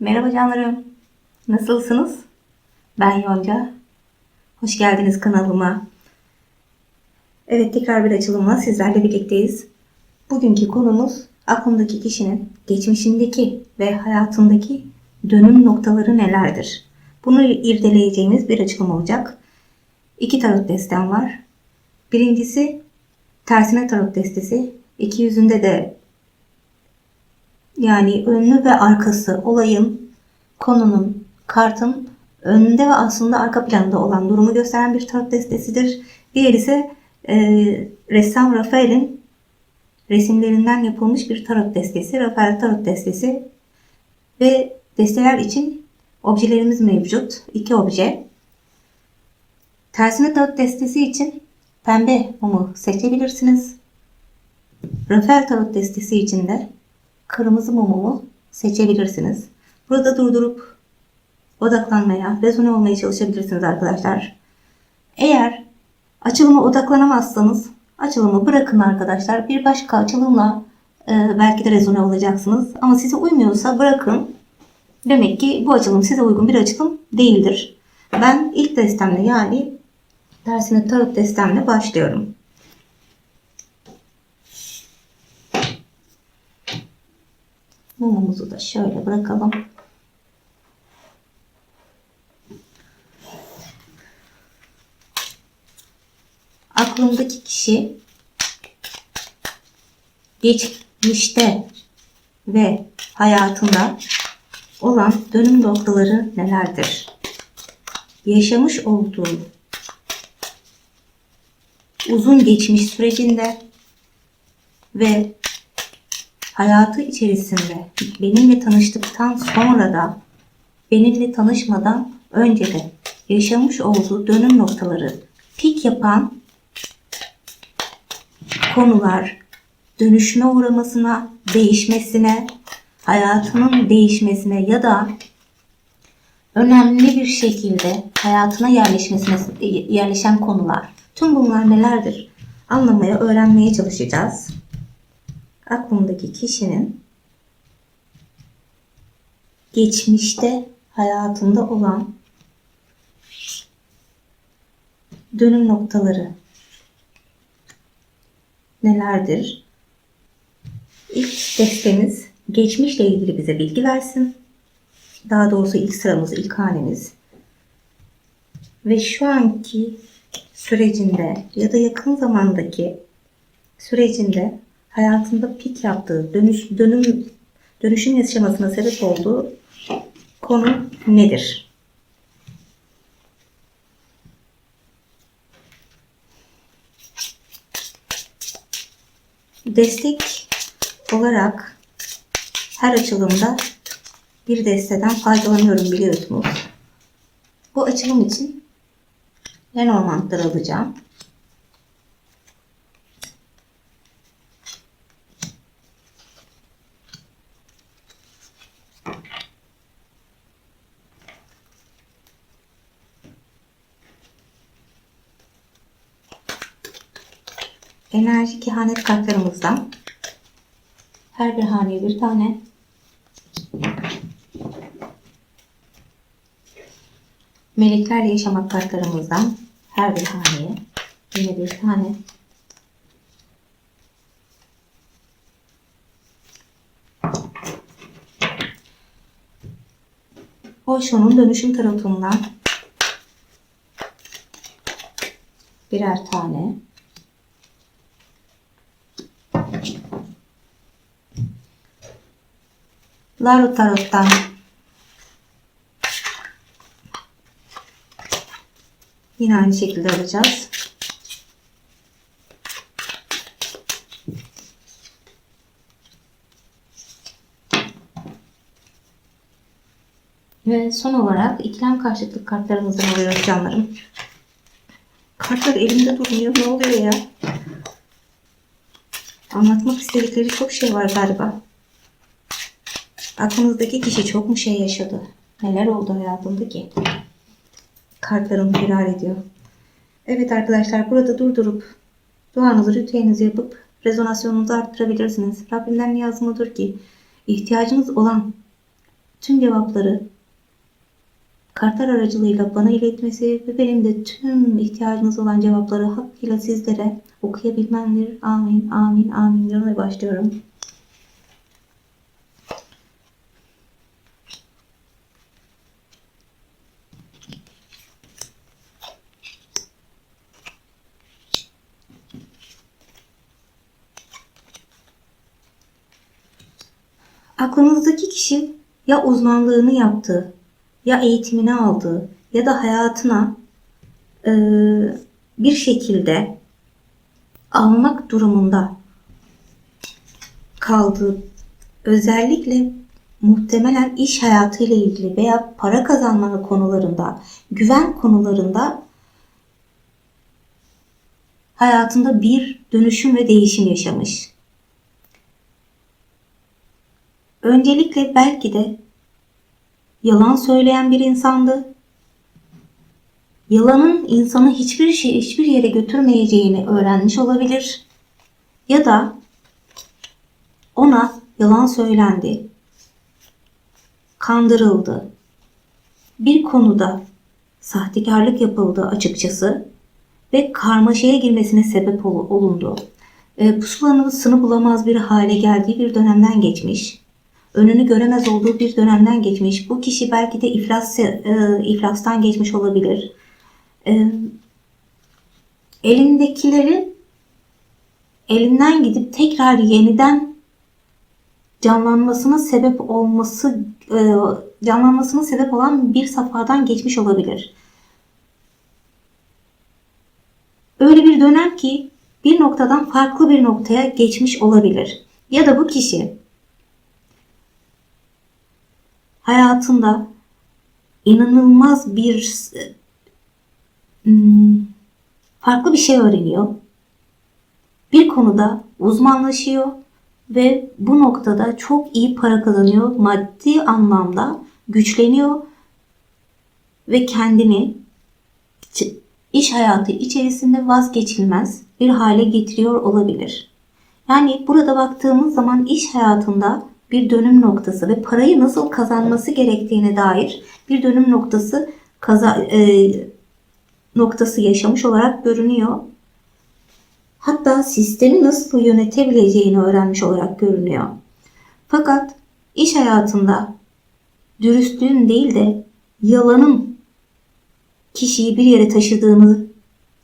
Merhaba canlarım. Nasılsınız? Ben Yonca. Hoş geldiniz kanalıma. Evet tekrar bir açılımla sizlerle birlikteyiz. Bugünkü konumuz aklımdaki kişinin geçmişindeki ve hayatındaki dönüm noktaları nelerdir? Bunu irdeleyeceğimiz bir açılım olacak. İki tarot destem var. Birincisi tersine tarot destesi. İki yüzünde de yani önlü ve arkası olayın, konunun, kartın önünde ve aslında arka planında olan durumu gösteren bir tarot destesidir. Diğer ise e, ressam Rafael'in resimlerinden yapılmış bir tarot destesi. Rafael tarot destesi ve desteler için objelerimiz mevcut. İki obje. Tersine tarot destesi için pembe mumu seçebilirsiniz. Rafael tarot destesi için de kırmızı mumumu seçebilirsiniz. Burada durdurup odaklanmaya, rezone olmaya çalışabilirsiniz arkadaşlar. Eğer açılıma odaklanamazsanız açılımı bırakın arkadaşlar. Bir başka açılımla e, belki de rezone olacaksınız. Ama size uymuyorsa bırakın. Demek ki bu açılım size uygun bir açılım değildir. Ben ilk destemle yani dersine tarot destemle başlıyorum. Mumumuzu da şöyle bırakalım. Aklımdaki kişi geçmişte ve hayatında olan dönüm noktaları nelerdir? Yaşamış olduğu uzun geçmiş sürecinde ve hayatı içerisinde benimle tanıştıktan sonra da benimle tanışmadan önce de yaşamış olduğu dönüm noktaları pik yapan konular dönüşüme uğramasına, değişmesine, hayatının değişmesine ya da önemli bir şekilde hayatına yerleşmesine yerleşen konular. Tüm bunlar nelerdir? Anlamaya, öğrenmeye çalışacağız aklımdaki kişinin geçmişte hayatında olan dönüm noktaları nelerdir? İlk destemiz geçmişle ilgili bize bilgi versin. Daha doğrusu ilk sıramız, ilk hanemiz. Ve şu anki sürecinde ya da yakın zamandaki sürecinde hayatında pik yaptığı, dönüş, dönüm, dönüşüm yaşamasına sebep olduğu konu nedir? Destek olarak her açılımda bir desteden faydalanıyorum biliyorsunuz. Bu açılım için Lenormand'ları alacağım. Enerji kehanet kartlarımızdan her bir haneye bir tane. Meleklerle yaşamak kartlarımızdan her bir haneye yine bir tane. Osho'nun dönüşüm tarotundan birer tane Laro Tarot'tan yine aynı şekilde alacağız. Ve son olarak ikilem karşıtlık kartlarımızdan alıyoruz canlarım. Kartlar elimde durmuyor. Ne oluyor ya? Anlatmak istedikleri çok şey var galiba. Aklınızdaki kişi çok mu şey yaşadı? Neler oldu hayatında ki? Kartlarım firar ediyor. Evet arkadaşlar burada durdurup duanızı, ritüelinizi yapıp rezonasyonunuzu arttırabilirsiniz. Rabbimden niyazım odur ki ihtiyacınız olan tüm cevapları kartlar aracılığıyla bana iletmesi ve benim de tüm ihtiyacınız olan cevapları hakkıyla sizlere okuyabilmemdir. Amin, amin, amin diyorum başlıyorum. Aklınızdaki kişi ya uzmanlığını yaptı, ya eğitimini aldı, ya da hayatına e, bir şekilde almak durumunda kaldı. Özellikle muhtemelen iş hayatıyla ilgili veya para kazanma konularında, güven konularında hayatında bir dönüşüm ve değişim yaşamış. Öncelikle belki de yalan söyleyen bir insandı. Yalanın insanı hiçbir şey hiçbir yere götürmeyeceğini öğrenmiş olabilir. Ya da ona yalan söylendi. Kandırıldı. Bir konuda sahtekarlık yapıldı açıkçası ve karmaşaya girmesine sebep ol- olundu. E, pusulanın sını bulamaz bir hale geldiği bir dönemden geçmiş önünü göremez olduğu bir dönemden geçmiş. Bu kişi belki de iflas e, iflastan geçmiş olabilir. E, elindekileri elinden gidip tekrar yeniden canlanmasına sebep olması e, canlanmasına sebep olan bir safhadan geçmiş olabilir. Öyle bir dönem ki bir noktadan farklı bir noktaya geçmiş olabilir. Ya da bu kişi hayatında inanılmaz bir hmm, farklı bir şey öğreniyor. Bir konuda uzmanlaşıyor ve bu noktada çok iyi para kazanıyor. Maddi anlamda güçleniyor ve kendini iş hayatı içerisinde vazgeçilmez bir hale getiriyor olabilir. Yani burada baktığımız zaman iş hayatında bir dönüm noktası ve parayı nasıl kazanması gerektiğine dair bir dönüm noktası kaza, e, noktası yaşamış olarak görünüyor. Hatta sistemi nasıl yönetebileceğini öğrenmiş olarak görünüyor. Fakat iş hayatında dürüstlüğün değil de yalanın kişiyi bir yere taşıdığını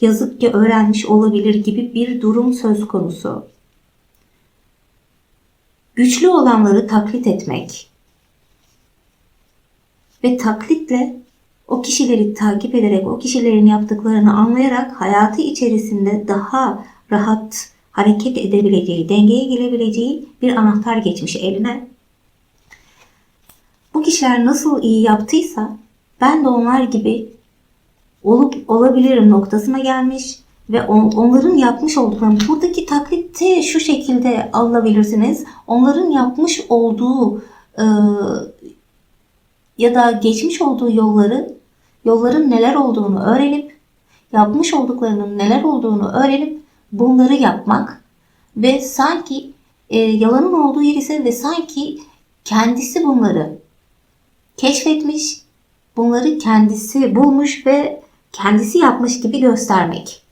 yazık ki öğrenmiş olabilir gibi bir durum söz konusu güçlü olanları taklit etmek ve taklitle o kişileri takip ederek, o kişilerin yaptıklarını anlayarak hayatı içerisinde daha rahat hareket edebileceği, dengeye gelebileceği bir anahtar geçmiş eline. Bu kişiler nasıl iyi yaptıysa ben de onlar gibi olup olabilirim noktasına gelmiş ve on, onların yapmış olduklarını buradaki taklitte şu şekilde alabilirsiniz. Onların yapmış olduğu e, ya da geçmiş olduğu yolları yolların neler olduğunu öğrenip yapmış olduklarının neler olduğunu öğrenip bunları yapmak ve sanki e, yalanın olduğu yer ise ve sanki kendisi bunları keşfetmiş, bunları kendisi bulmuş ve kendisi yapmış gibi göstermek.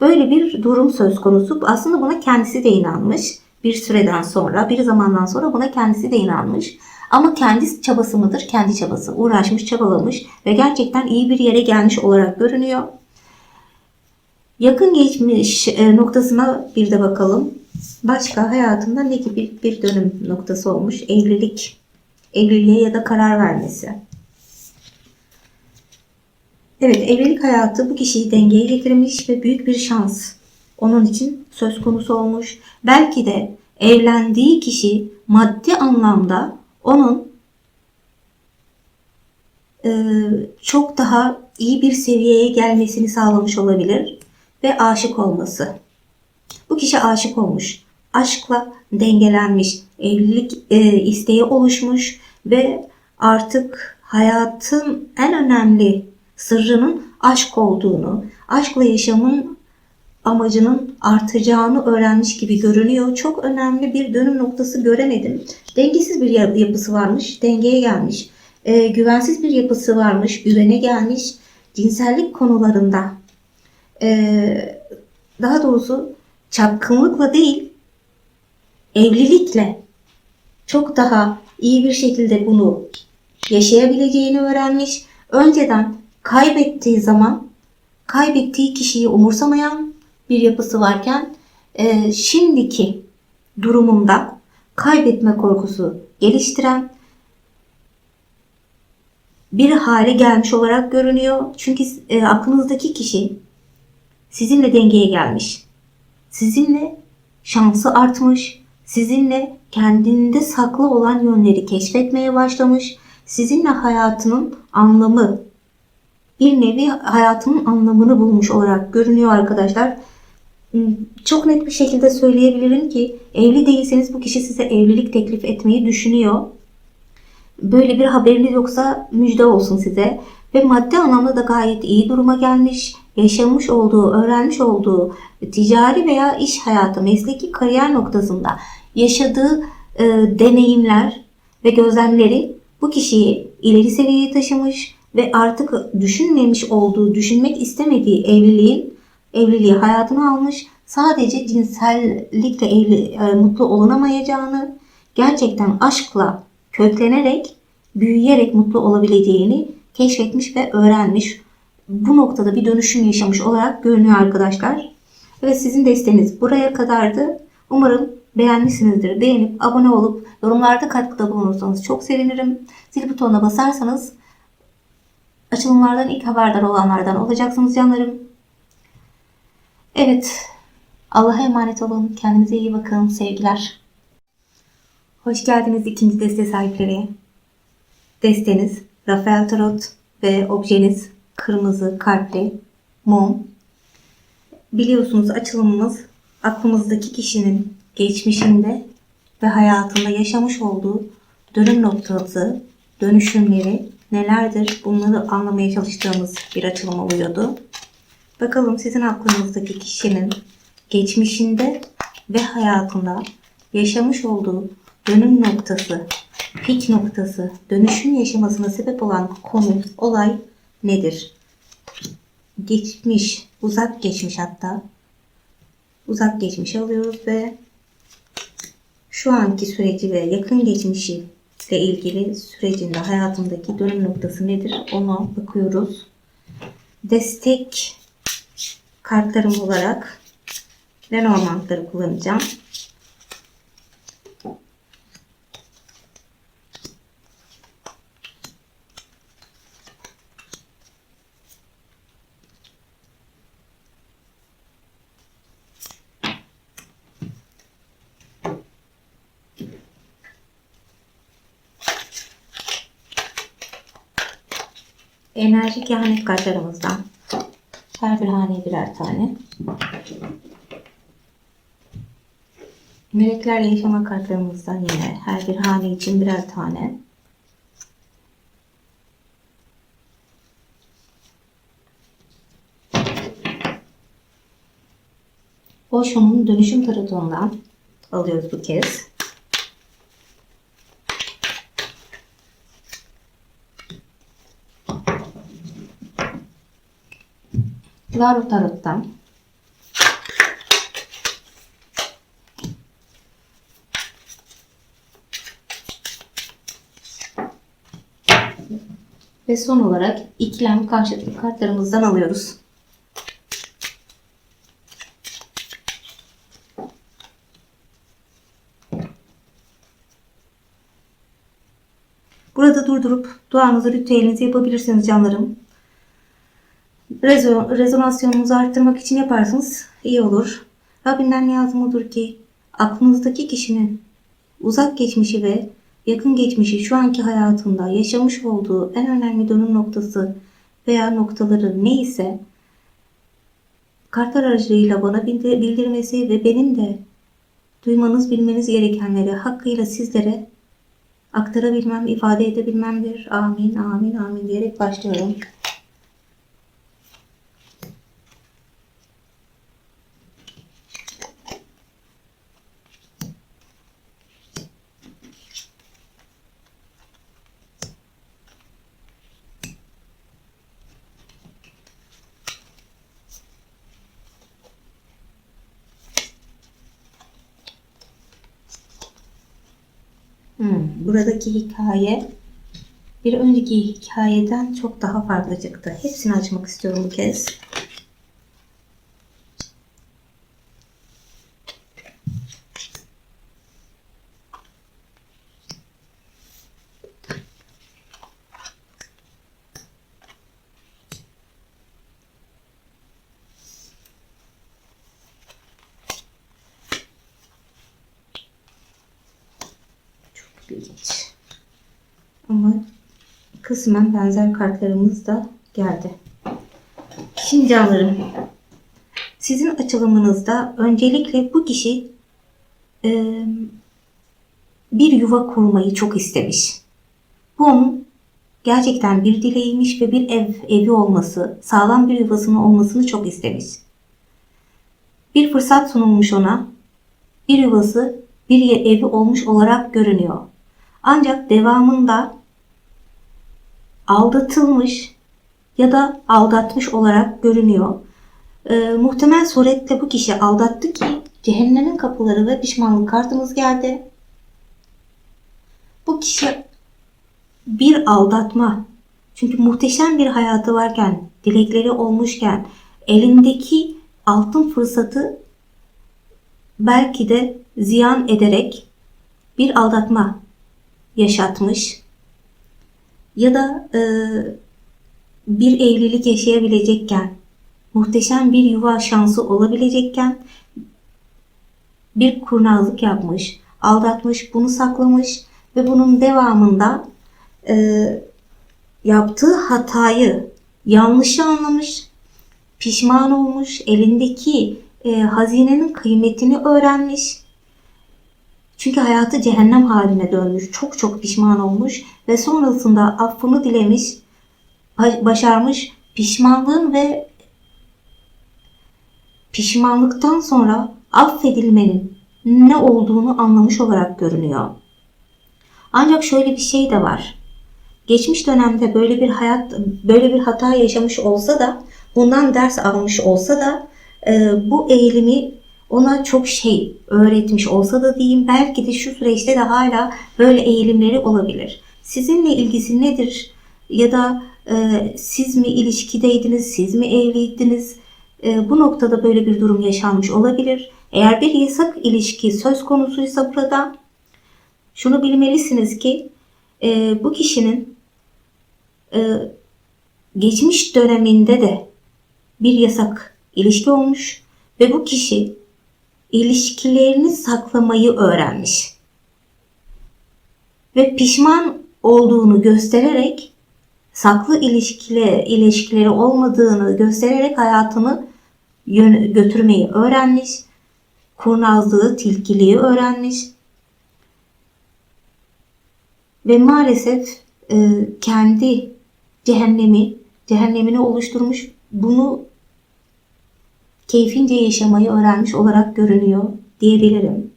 Böyle bir durum söz konusu. Aslında buna kendisi de inanmış. Bir süreden sonra, bir zamandan sonra buna kendisi de inanmış. Ama kendi çabası mıdır? Kendi çabası. Uğraşmış, çabalamış ve gerçekten iyi bir yere gelmiş olarak görünüyor. Yakın geçmiş e, noktasına bir de bakalım. Başka hayatında ne gibi bir dönüm noktası olmuş? Evlilik, evliliğe ya da karar vermesi. Evet, evlilik hayatı bu kişiyi dengeye getirmiş ve büyük bir şans onun için söz konusu olmuş. Belki de evlendiği kişi maddi anlamda onun e, çok daha iyi bir seviyeye gelmesini sağlamış olabilir ve aşık olması. Bu kişi aşık olmuş. Aşkla dengelenmiş, evlilik e, isteği oluşmuş ve artık hayatın en önemli sırrının aşk olduğunu, aşkla yaşamın amacının artacağını öğrenmiş gibi görünüyor. Çok önemli bir dönüm noktası göremedim. Dengesiz bir yap- yapısı varmış, dengeye gelmiş. Ee, güvensiz bir yapısı varmış, güvene gelmiş. Cinsellik konularında ee, daha doğrusu çapkınlıkla değil, evlilikle çok daha iyi bir şekilde bunu yaşayabileceğini öğrenmiş. Önceden kaybettiği zaman kaybettiği kişiyi umursamayan bir yapısı varken e, şimdiki durumunda kaybetme korkusu geliştiren bir hale gelmiş olarak görünüyor. Çünkü e, aklınızdaki kişi sizinle dengeye gelmiş. Sizinle şansı artmış. Sizinle kendinde saklı olan yönleri keşfetmeye başlamış. Sizinle hayatının anlamı, bir nevi hayatının anlamını bulmuş olarak görünüyor arkadaşlar. Hmm, Çok net bir şekilde söyleyebilirim ki evli değilseniz bu kişi size evlilik teklif etmeyi düşünüyor. Böyle bir haberiniz yoksa müjde olsun size. Ve maddi anlamda da gayet iyi duruma gelmiş. Yaşamış olduğu, öğrenmiş olduğu ticari veya iş hayatı, mesleki kariyer noktasında yaşadığı e, deneyimler ve gözlemleri bu kişiyi ileri seviyeye taşımış ve artık düşünmemiş olduğu, düşünmek istemediği evliliğin evliliği hayatına almış. Sadece cinsellikle evli, e, mutlu olunamayacağını, gerçekten aşkla köklenerek, büyüyerek mutlu olabileceğini keşfetmiş ve öğrenmiş. Bu noktada bir dönüşüm yaşamış olarak görünüyor arkadaşlar. Ve sizin desteğiniz buraya kadardı. Umarım beğenmişsinizdir. Beğenip abone olup yorumlarda katkıda bulunursanız çok sevinirim. Zil butonuna basarsanız açılımlardan ilk haberdar olanlardan olacaksınız canlarım. Evet. Allah'a emanet olun. Kendinize iyi bakın. Sevgiler. Hoş geldiniz ikinci deste sahipleri. Desteniz Rafael Tarot ve objeniz kırmızı kalpli mum. Biliyorsunuz açılımımız aklımızdaki kişinin geçmişinde ve hayatında yaşamış olduğu dönüm noktası, dönüşümleri nelerdir bunları anlamaya çalıştığımız bir açılım oluyordu. Bakalım sizin aklınızdaki kişinin geçmişinde ve hayatında yaşamış olduğu dönüm noktası, pik noktası, dönüşüm yaşamasına sebep olan konu, olay nedir? Geçmiş, uzak geçmiş hatta. Uzak geçmişi alıyoruz ve şu anki süreci ve yakın geçmişi ile ilgili sürecinde hayatındaki dönüm noktası nedir? Ona bakıyoruz. Destek kartlarım olarak Lenormand'ları kullanacağım. Enerji kehanet kartlarımızdan her bir haneye birer tane. Meleklerle yaşama kartlarımızdan yine her bir hane için birer tane. Osho'nun dönüşüm tarotundan alıyoruz bu kez. Laro tarottan Ve son olarak ikilem karşıtlık kartlarımızdan alıyoruz. Burada durdurup duanızı, ritüelinizi yapabilirsiniz canlarım. Rezo, rezonasyonunuzu arttırmak için yaparsanız iyi olur. Rabbinden niyazım odur ki aklınızdaki kişinin uzak geçmişi ve yakın geçmişi şu anki hayatında yaşamış olduğu en önemli dönüm noktası veya noktaları neyse kartlar aracılığıyla bana bildir- bildirmesi ve benim de duymanız bilmeniz gerekenleri hakkıyla sizlere aktarabilmem, ifade edebilmemdir. Amin, amin, amin diyerek başlıyorum. Buradaki hikaye bir önceki hikayeden çok daha farklı çıktı. Hepsini açmak istiyorum bu kez. İlginç. Ama kısmen benzer kartlarımız da geldi. Şimdi canlarım, sizin açılımınızda öncelikle bu kişi e, bir yuva kurmayı çok istemiş. Bu onun gerçekten bir dileğiymiş ve bir ev evi olması, sağlam bir yuvasının olmasını çok istemiş. Bir fırsat sunulmuş ona. Bir yuvası, bir evi olmuş olarak görünüyor. Ancak devamında aldatılmış ya da aldatmış olarak görünüyor. Ee, muhtemel suretle bu kişi aldattı ki cehennemin kapıları ve pişmanlık kartımız geldi. Bu kişi bir aldatma. Çünkü muhteşem bir hayatı varken, dilekleri olmuşken elindeki altın fırsatı belki de ziyan ederek bir aldatma yaşatmış ya da e, bir evlilik yaşayabilecekken, muhteşem bir yuva şansı olabilecekken bir kurnazlık yapmış, aldatmış, bunu saklamış ve bunun devamında e, yaptığı hatayı, yanlışı anlamış, pişman olmuş, elindeki e, hazinenin kıymetini öğrenmiş. Çünkü hayatı cehennem haline dönmüş, çok çok pişman olmuş ve sonrasında affını dilemiş, başarmış. Pişmanlığın ve pişmanlıktan sonra affedilmenin ne olduğunu anlamış olarak görünüyor. Ancak şöyle bir şey de var. Geçmiş dönemde böyle bir hayat, böyle bir hata yaşamış olsa da, bundan ders almış olsa da e, bu eğilimi ona çok şey öğretmiş olsa da diyeyim belki de şu süreçte de hala böyle eğilimleri olabilir. Sizinle ilgisi nedir? Ya da e, siz mi ilişkideydiniz, siz mi evliydiniz? E, bu noktada böyle bir durum yaşanmış olabilir. Eğer bir yasak ilişki söz konusuysa burada şunu bilmelisiniz ki e, bu kişinin e, geçmiş döneminde de bir yasak ilişki olmuş ve bu kişi ilişkilerini saklamayı öğrenmiş. Ve pişman olduğunu göstererek saklı ilişkile, ilişkileri olmadığını göstererek hayatını yön, götürmeyi öğrenmiş. Kurnazlığı, tilkiliği öğrenmiş. Ve maalesef e, kendi cehennemi, cehennemini oluşturmuş. Bunu keyfince yaşamayı öğrenmiş olarak görünüyor diyebilirim.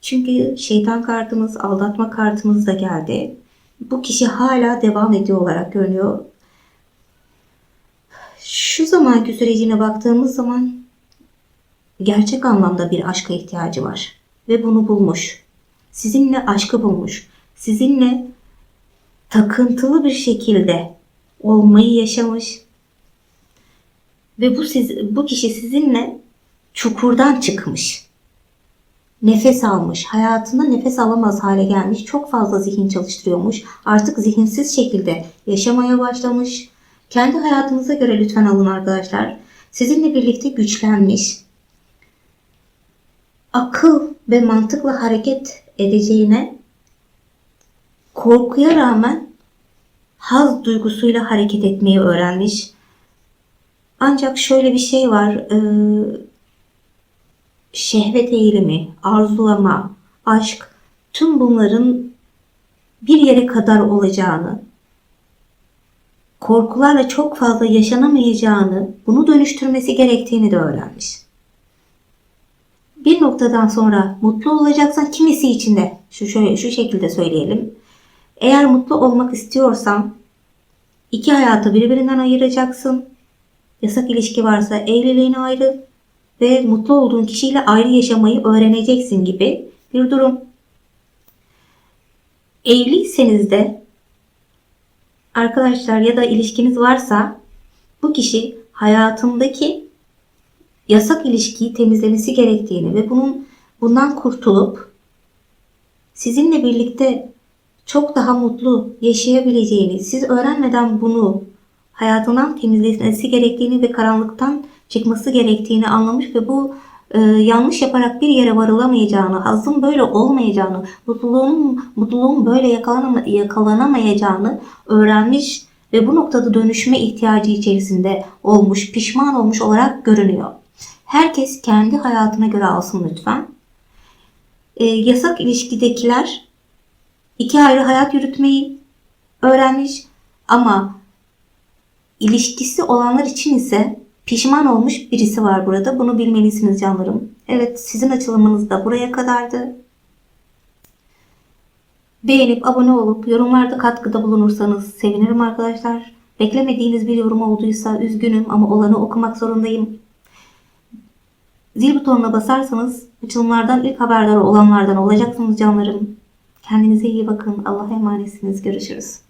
Çünkü şeytan kartımız, aldatma kartımız da geldi. Bu kişi hala devam ediyor olarak görünüyor. Şu zamanki sürecine baktığımız zaman gerçek anlamda bir aşka ihtiyacı var. Ve bunu bulmuş. Sizinle aşkı bulmuş. Sizinle takıntılı bir şekilde olmayı yaşamış ve bu siz, bu kişi sizinle çukurdan çıkmış. Nefes almış, hayatında nefes alamaz hale gelmiş, çok fazla zihin çalıştırıyormuş. Artık zihinsiz şekilde yaşamaya başlamış. Kendi hayatınıza göre lütfen alın arkadaşlar. Sizinle birlikte güçlenmiş. Akıl ve mantıkla hareket edeceğine korkuya rağmen haz duygusuyla hareket etmeyi öğrenmiş ancak şöyle bir şey var. E, şehvet eğilimi, arzulama, aşk tüm bunların bir yere kadar olacağını, korkularla çok fazla yaşanamayacağını, bunu dönüştürmesi gerektiğini de öğrenmiş. Bir noktadan sonra mutlu olacaksan kimisi için de şu şöyle şu şekilde söyleyelim. Eğer mutlu olmak istiyorsan iki hayatı birbirinden ayıracaksın yasak ilişki varsa evliliğine ayrı ve mutlu olduğun kişiyle ayrı yaşamayı öğreneceksin gibi bir durum. Evliyseniz de arkadaşlar ya da ilişkiniz varsa bu kişi hayatındaki yasak ilişkiyi temizlemesi gerektiğini ve bunun bundan kurtulup sizinle birlikte çok daha mutlu yaşayabileceğini, siz öğrenmeden bunu hayatından temizlemesi gerektiğini ve karanlıktan çıkması gerektiğini anlamış ve bu e, yanlış yaparak bir yere varılamayacağını, hazın böyle olmayacağını, mutluluğun mutluluğun böyle yakalanama, yakalanamayacağını öğrenmiş ve bu noktada dönüşme ihtiyacı içerisinde olmuş, pişman olmuş olarak görünüyor. Herkes kendi hayatına göre alsın lütfen. E, yasak ilişkidekiler iki ayrı hayat yürütmeyi öğrenmiş ama ilişkisi olanlar için ise pişman olmuş birisi var burada. Bunu bilmelisiniz canlarım. Evet sizin açılımınız da buraya kadardı. Beğenip abone olup yorumlarda katkıda bulunursanız sevinirim arkadaşlar. Beklemediğiniz bir yorum olduysa üzgünüm ama olanı okumak zorundayım. Zil butonuna basarsanız açılımlardan ilk haberdar olanlardan olacaksınız canlarım. Kendinize iyi bakın. Allah'a emanetsiniz. Görüşürüz.